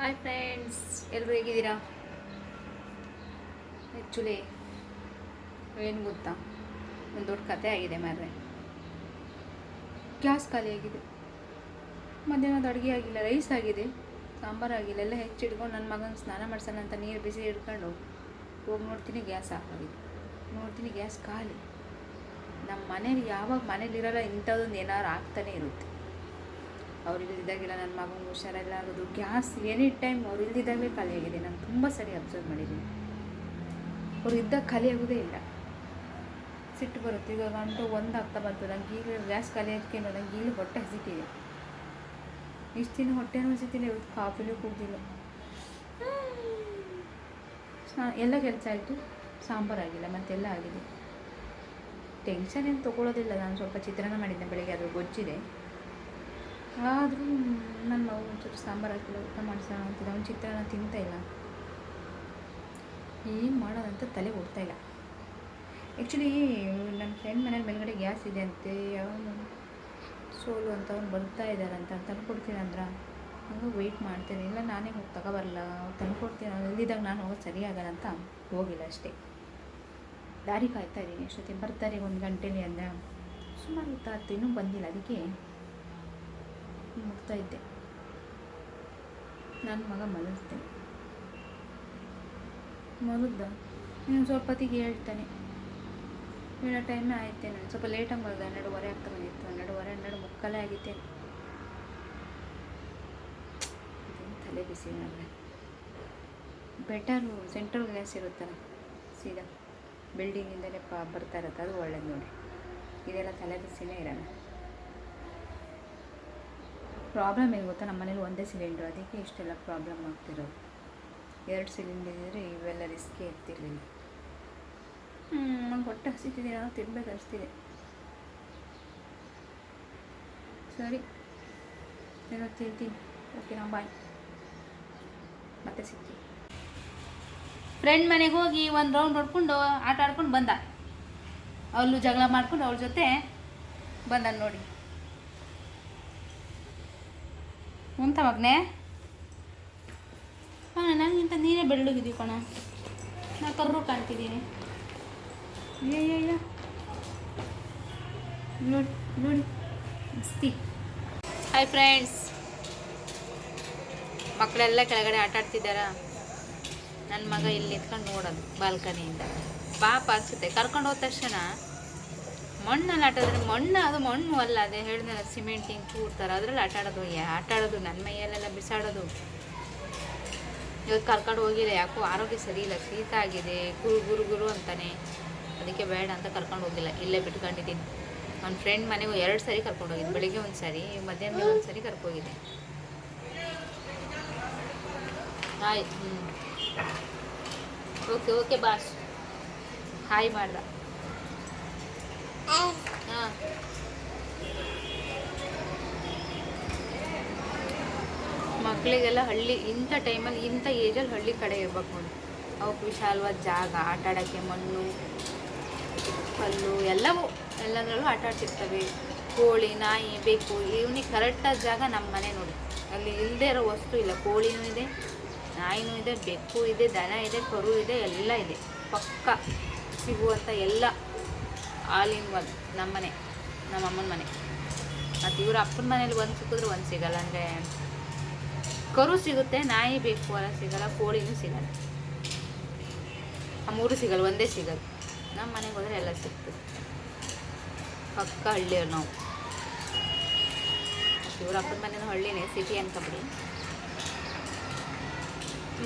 Hi friends ಎಲ್ಲರೂ ಹೇಗಿದ್ದೀರಾ? Actually ಏನು ಗೊತ್ತಾ? ಒಂದು ದೊಡ್ಡ ಕತೆ ಆಗಿದೆ ಮಾರ್ರೆ. ಗ್ಯಾಸ್ ಖಾಲಿಯಾಗಿದೆ ಮಧ್ಯಾಹ್ನದ ಅಡುಗೆ ಆಗಿಲ್ಲ, ರೈಸ್ ಆಗಿದೆ, ಸಾಂಬಾರು ಆಗಿಲ್ಲ, ಎಲ್ಲ ಹೆಚ್ಚಿಟ್ಕೊಂಡು ನನ್ನ ಮಗನ ಸ್ನಾನ ಮಾಡ್ಸೋಣ ಅಂತ ನೀರು ಬಿಸಿ ಹಿಡ್ಕೊಂಡು ಹೋಗಿ ನೋಡ್ತೀನಿ ಗ್ಯಾಸ್ ಆಗಿದೆ. ನೋಡ್ತೀನಿ ಗ್ಯಾಸ್ ಖಾಲಿ. ನಮ್ಮ ಮನೇಲಿ ಯಾವಾಗ ಮನೇಲಿರಲ್ಲ ಇಂಥದ್ದೊಂದು ಏನಾದ್ರು ಆಗ್ತಾನೆ ಇರುತ್ತೆ. ಅವ್ರು ಇಲ್ದಿದ್ದಾಗೆಲ್ಲ ನನ್ನ ಮಗನಿಗೆ ಹುಷಾರೆಲ್ಲ ಆಗೋದು, ಗ್ಯಾಸ್ ಎನಿ ಟೈಮ್ ಅವ್ರು ಇಲ್ದಿದ್ದಾಗಲೇ ಖಾಲಿ ಆಗಿದೆ, ನಾನು ತುಂಬ ಸರಿ ಅಬ್ಸರ್ವ್ ಮಾಡಿದ್ದೀನಿ. ಅವ್ರು ಇದ್ದಾಗ ಖಾಲಿ ಆಗೋದೇ ಇಲ್ಲ. ಸಿಟ್ಟು ಬರುತ್ತೆ. ಇವಾಗ ಅಂತೂ ಒಂದು ಆಗ್ತಾ ಬಂತು, ನಂಗೆ ಈಗ ಗ್ಯಾಸ್ ಖಾಲಿ ಅದಕ್ಕೆ ನಂಗೆ ಈಗ ಹೊಟ್ಟೆ ಹಸಿತಿದೆ. ಇಷ್ಟು ದಿನ ಹೊಟ್ಟೆನೂ ಹಸಿತಿಲ್ಲ, ಇವತ್ತು ಕಾಫಿನೂ ಕೂಗಿಲ್ಲ ಎಲ್ಲ ಕೆಲಸ ಆಯಿತು. ಸಾಂಬಾರಾಗಿಲ್ಲ ಮತ್ತೆಲ್ಲ ಆಗಿದೆ. ಟೆನ್ಷನ್ ಏನು ತೊಗೊಳೋದಿಲ್ಲ. ನಾನು ಸ್ವಲ್ಪ ಚಿತ್ರಾನ್ನ ಮಾಡಿದ್ದೆ, ಬೆಳಿಗ್ಗೆ ಅದ್ರ ಗೊಜ್ಜಿದೆ. ಆದರೂ ನನ್ನ ಮಗು ಒಂಚೂರು ಸಾಂಬಾರು ಹಾಕಿಲ್ಲ ಊಟ ಮಾಡಿಸೋಣ ಅಂತಿದ್ದ. ಅವ್ನು ಚಿತ್ರಾನ್ನ ತಿಂತಾಯಿಲ್ಲ ಇಲ್ಲ. ಏನು ಮಾಡೋದಂತ ತಲೆ ಓಡ್ತಾ ಇಲ್ಲ. ಆ್ಯಕ್ಚುಲಿ ನನ್ನ ಫ್ರೆಂಡ್ ಮನೇಲಿ ಮೇಲ್ಗಡೆ ಗ್ಯಾಸ್ ಇದೆ ಅಂತೆ. ಅವನು ಸೋಲು ಅಂತ ಅವ್ನು ಬರ್ತಾ ಇದ್ದಾರಂತ ತಂದ್ಕೊಡ್ತೀನಿ ಅಂದ್ರ. ಹಂಗೆ ವೆಯ್ಟ್ ಮಾಡ್ತೀನಿ. ಇಲ್ಲ, ನಾನೇ ಹೋಗಿ ತಗೊಬರಲ್ಲ ತಂದ್ಕೊಡ್ತೀನಿ. ಇಲ್ಲಿದ್ದಾಗ ನಾನು ಹೋಗೋದು ಸರಿ ಆಗಲ್ಲ ಅಂತ ಹೋಗಿಲ್ಲ ಅಷ್ಟೇ. ದಾರಿ ಕಾಯ್ತಾ ಇದ್ದೀನಿ. ಎಷ್ಟೊತ್ತಿಗೆ ಬರ್ತಾರೆ ಒಂದು ಗಂಟೆಲಿ ಅಂದರೆ. ಸುಮಾರು ಹೊತ್ತಾಯ್ತು ಇನ್ನೂ ಬಂದಿಲ್ಲ. ಅದಕ್ಕೆ ಮುಗ್ತಾ ಇದ್ದೆ ನನ್ನ ಮಗ ಮಲಗಿಸ್ದೆ ಮಲಗ್ದ? ಇನ್ನು ಸ್ವಲ್ಪ ಹೊತ್ತಿಗೆ ಹೇಳ್ತಾನೆ. ಹೇಳೋ ಟೈಮೇ ಆಯ್ತೆ ನಾನು ಸ್ವಲ್ಪ ಲೇಟಾಗಿ ಮಲಗ್ದೆ. ಹನ್ನೆರಡುವರೆ ಆಗ್ತಾ ಬಂದಿತ್ತು. ಹನ್ನೆರಡುವರೆ, ಹನ್ನೆರಡು ಮುಕ್ಕಾಲೇ ಆಗಿತ್ತೆ. ಇದೇನು ತಲೆ ಬಿಸಿ ನನಗೆ ಬೆಟರು ಸೆಂಟ್ರಲ್ ಗ್ಯಾಸ್ ಇರುತ್ತಲ್ಲ, ಸೀದಾ. ಬಿಲ್ಡಿಂಗಿಂದಲೇ ಪ ಬರ್ತಾ ಇರುತ್ತೆ. ಅದು ಒಳ್ಳೇದು ನೋಡಿ ಇದೆಲ್ಲ ತಲೆ ಬಿಸಿನೇ ಇರಲ್ಲ. ಪ್ರಾಬ್ಲಮ್ ಏನು ಗೊತ್ತಾ? ನಮ್ಮ ಮನೇಲಿ ಒಂದೇ ಸಿಲಿಂಡ್ರ್ ಅದಕ್ಕೆ ಇಷ್ಟೆಲ್ಲ ಪ್ರಾಬ್ಲಮ್ ಆಗ್ತಿರೋದು. ಎರಡು ಸಿಲಿಂಡರ್ ಇದ್ದರೆ ಇವೆಲ್ಲ ರಿಸ್ಕೇ ಇರ್ತಿರ್ಲಿಲ್ಲ. ಹ್ಞೂ ಹೊಟ್ಟೆ ಹಸಿತಿದೆ, ನಾನು ತಿನ್ಬೇಕು ಅನಿಸ್ತಿದೆ. ಸರಿ. ಏನೋ ತಿಂತೀನಿ. ಓಕೆ ನಾ ಬಾಯ್ ಮತ್ತೆ ಸಿಗ್ತೀನಿ. ಫ್ರೆಂಡ್ ಮನೆಗೆ ಹೋಗಿ ಒಂದು ರೌಂಡ್ ಹೊಡ್ಕೊಂಡು ಆಟ ಆಡ್ಕೊಂಡು ಬಂದ. ಅವಳು ಜಗಳ ಮಾಡ್ಕೊಂಡು ಅವಳ ಜೊತೆ ಬಂದ ನೋಡಿ. ಉಂತ ಮಗನೇ? ಹಾಂ ನನಗಿಂತ ನೀನೇ ಬೆಳ್ಳಗಿದ್ದೀವಿ ಕಣ. ನಾ ಕರ್ರು ಕಾಣ್ತಿದ್ದೀನಿ. ಅಯ್ಯಯ್ಯ ನೋಡಿ ನೋಡಿ. ಮಸ್ತಿ. ಹಾಯ್ ಫ್ರೆಂಡ್ಸ್ ಮಕ್ಕಳೆಲ್ಲ ಕೆಳಗಡೆ ಆಟ ಆಡ್ತಿದ್ದಾರಾ? ನನ್ನ ಮಗ ಇಲ್ಲಿ ನಿಂತ್ಕೊಂಡು ನೋಡೋದು ಬಾಲ್ಕನಿಯಿಂದ. ಪಾಪ ಅನ್ಸುತ್ತೆ ಕರ್ಕೊಂಡು ಹೋದ ತಕ್ಷಣ ಮಣ್ಣಲ್ಲಿ ಆಟಾಡಿದ್ರೆ ಮಣ್ಣು, ಅದು ಮಣ್ಣು ಅಲ್ಲ, ಅದೇ ಹೇಳಿದ್ನಲ್ಲ ಸಿಮೆಂಟ್ ಹಿಂಗೆ ಕೂಡ್ತಾರೆ ಅದ್ರಲ್ಲಿ ಆಟಾಡೋದು ಯಾ ಆಟ ಆಡೋದು ನನ್ನ ಮೈಯಲ್ಲೆಲ್ಲ ಬಿಸಾಡೋದು. ಇವತ್ತು ಕರ್ಕೊಂಡು ಹೋಗಿಲ್ಲ, ಯಾಕೋ ಆರೋಗ್ಯ ಸರಿ ಇಲ್ಲ, ಶೀತ ಆಗಿದೆ, ಗುರು ಗುರು ಗುರು ಅಂತಾನೆ. ಅದಕ್ಕೆ ಬೇಡ ಅಂತ ಕರ್ಕೊಂಡು ಹೋಗಿಲ್ಲ, ಇಲ್ಲೇ ಬಿಟ್ಕೊಂಡಿದ್ದೀನಿ. ನನ್ನ ಫ್ರೆಂಡ್ ಮನೆಗೆ ಎರಡು ಸರಿ ಕರ್ಕೊಂಡು ಹೋಗಿದ್ದೆ, ಬೆಳಿಗ್ಗೆ ಒಂದು ಸರಿ ಮಧ್ಯಾಹ್ನ ಒಂದು ಸರಿ ಕರ್ಕೋಗಿದ್ದೆ ಹಾಯ್ ಹ್ಞೂ ಓಕೆ ಓಕೆ ಬಾಸ್ ಹಾಯ್ ಮಾಡ್ದ ಮಕ್ಕಳಿಗೆಲ್ಲ ಹಳ್ಳಿ, ಇಂಥ ಟೈಮಲ್ಲಿ, ಇಂಥ ಏಜಲ್ಲಿ ಹಳ್ಳಿ ಕಡೆ ಇರ್ಬೇಕು ನೋಡಿ. ಅವಕ್ಕೆ ವಿಶಾಲವಾದ ಜಾಗ, ಆಟ ಆಡೋಕ್ಕೆ ಮಣ್ಣು, ಕಲ್ಲು, ಎಲ್ಲವೂ, ಎಲ್ಲದರಲ್ಲೂ ಆಟ ಆಡ್ತಿರ್ತವೆ. ಕೋಳಿ, ನಾಯಿ ಬೇಕು ಇವನಿಗೆ ಕರೆಕ್ಟಾದ ಜಾಗ ನಮ್ಮ ಮನೆ ನೋಡಿ. ಅಲ್ಲಿ ಇಲ್ಲದೆ ಇರೋ ವಸ್ತು ಇಲ್ಲ. ಕೋಳಿನೂ ಇದೆ, ನಾಯಿನೂ ಇದೆ, ಬೆಕ್ಕು ಇದೆ, ದನ ಇದೆ, ಕರು ಇದೆ, ಎಲ್ಲ ಇದೆ. ಪಕ್ಕ ಸಿಗುವಂಥ ಎಲ್ಲ ಆಲ್ ಇನ್ ಒನ್ ನಮ್ಮ ಮನೆ ನಮ್ಮ ಅಮ್ಮನ ಮನೆ. ಮತ್ತು ಇವ್ರ ಅಪ್ಪನ ಮನೇಲಿ ಒಂದು ಸಿಕ್ಕಿದ್ರೆ ಒಂದು ಸಿಗಲ್ಲ, ಅಂದರೆ ಕರು ಸಿಗುತ್ತೆ, ನಾಯಿ ಬೇಕು ಅಲ್ಲ, ಸಿಗಲ್ಲ, ಕೋಳಿನೂ ಸಿಗಲ್ಲ. ಆ ಮೂರು ಸಿಗಲ್ಲ, ಒಂದೇ ಸಿಗಲ್ಲ. ನಮ್ಮ ಮನೆಗೆ ಹೋದರೆ ಎಲ್ಲ ಸಿಗ್ತದೆ. ಪಕ್ಕ ಹಳ್ಳಿಯವ್ರು ನಾವು. ಇವ್ರ ಅಪ್ಪನ ಮನೇಲಿ ಹಳ್ಳಿನೇ ಸಿಟಿ ಅನ್ಕೊಬಿಡಿ.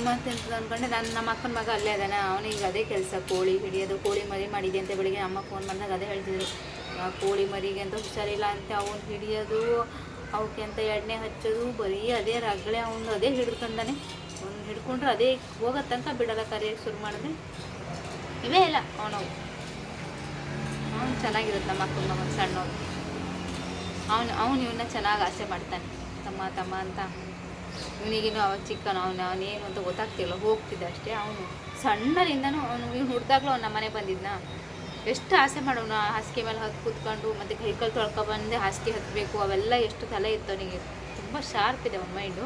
ಮತ್ತೆ ಅಂದ್ಕೊಂಡೆ ನಾನು ನಮ್ಮ ಅಕ್ಕನ ಮಗ ಅಲ್ಲೇ ಅದಾನ ಅವನಿಗೆ ಅದೇ ಕೆಲಸ, ಕೋಳಿ ಹಿಡಿಯೋದು, ಕೋಳಿ ಮರಿ ಮಾಡಿದೆ ಅಂತ ಬೆಳಿಗ್ಗೆ ಅಮ್ಮ ಫೋನ್ ಮಾಡಿದಾಗ ಅದೇ ಹೇಳ್ತಿದ್ರು. ಕೋಳಿ ಮರಿಗೆ ಅಂತ ಹುಷಾರಿಲ್ಲ ಅಂತ ಅವನು ಹಿಡಿಯೋದು, ಅವಕ್ಕೆ ಅಂತ ಎಣ್ಣೆ ಹಚ್ಚೋದು, ಬರೀ ಅದೇ ರಗಳೆ ಅವನು ಅದೇ ಹಿಡ್ಕೊಂಡಾನೆ. ಅವ್ನು ಹಿಡ್ಕೊಂಡ್ರೆ ಅದೇ ಹೋಗೋ ತನಕ ಬಿಡಲ್ಲ ಕರಿಯ ಶುರು ಮಾಡಿದ್ರೆ. ಇವೇ ಇಲ್ಲ ಅವನು. ಅವನು ಚೆನ್ನಾಗಿರುತ್ತೆ ನಮ್ಮ ಅಕ್ಕನ ಮಗನ ಸಣ್ಣವನು. ಅವನು ಅವನು ಇವನ್ನ ಚೆನ್ನಾಗಿ ಆಸೆ ಮಾಡ್ತಾನೆ. ತಮ್ಮ ತಮ್ಮ ಅಂತ. ಇವನಿಗಿನ್ನು ಅವ ಚಿಕ್ಕನ, ಅವನು ಅವನೇನು ಅಂತ ಗೊತ್ತಾಗ್ತಿಲ್ಲ, ಹೋಗ್ತಿದ್ದ ಅಷ್ಟೇ. ಅವನು ಸಣ್ಣರಿಂದನು ಅವನು ಇವ್ನು ಹುಡ್ದಾಗ್ಲೂ ಅವ್ನು ನಮ್ಮ ಮನೆಗೆ ಬಂದಿದ್ನ. ಎಷ್ಟು ಆಸೆ ಮಾಡೋನು, ಆ ಹಾಸಿಗೆ ಮೇಲೆ ಹತ್ತು ಕೂತ್ಕೊಂಡು, ಮತ್ತು ಕೈಕಲ್ ತೊಳ್ಕೊಬಂದೆ ಹಾಸಿಗೆ ಹತ್ತಬೇಕು ಅವೆಲ್ಲ ಎಷ್ಟು ತಲೆ ಇತ್ತು ಅವನಿಗೆ. ತುಂಬ ಶಾರ್ಪ್ ಇದೆ ಅವನ ಮೈಂಡು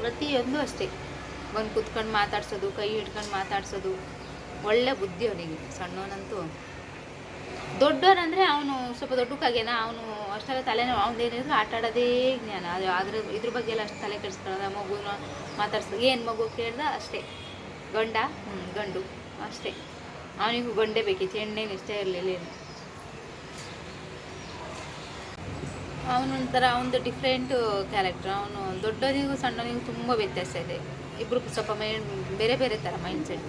ಪ್ರತಿಯೊಂದು ಅಷ್ಟೇ. ಬಂದು ಕೂತ್ಕೊಂಡು ಮಾತಾಡ್ಸೋದು, ಕೈ ಹಿಡ್ಕೊಂಡು ಮಾತಾಡ್ಸೋದು, ಒಳ್ಳೆ ಬುದ್ಧಿ ಅವನಿಗೆ. ಸಣ್ಣವನಂತೂ ದೊಡ್ಡವನಂದರೆ ಅವನು ಸ್ವಲ್ಪ ದೊಡ್ಡಕ್ಕಾಗ್ಯಾನ ಅವನು ಅಷ್ಟೆಲ್ಲ ತಲೆನೋ ಅವನೇನಿದ್ರು ಆಟ ಆಡೋದೇ ಜ್ಞಾನ. ಅದು ಅದ್ರ ಇದ್ರ ಬಗ್ಗೆ ಎಲ್ಲ ಅಷ್ಟು ತಲೆ ಕೆಡಿಸ್ಕೊಳ್ಳೋದ ಮಗುನ ಮಾತಾಡ್ಸೋದು, ಏನು ಮಗು ಕೇಳ್ದ ಅಷ್ಟೇ. ಗಂಡ ಹ್ಞೂ ಗಂಡು, ಅಷ್ಟೇ. ಅವನಿಗೂ ಗಂಡೇ ಬೇಕಿತ್ತು, ಹೆಣ್ಣೇನು ಇಷ್ಟ ಇರಲಿಲ್ಲ ಏನು. ಅವನೊಂಥರ, ಅವನದು ಡಿಫ್ರೆಂಟು ಕ್ಯಾರೆಕ್ಟರ್ ಅವನು ದೊಡ್ಡವನಿಗೂ ಸಣ್ಣವನಿಗೂ ತುಂಬ ವ್ಯತ್ಯಾಸ ಇದೆ. ಇಬ್ಬರು ಸ್ವಲ್ಪ ಮೈಂಡ್ ಬೇರೆ ಬೇರೆ ಥರ ಮೈಂಡ್ ಸೆಟ್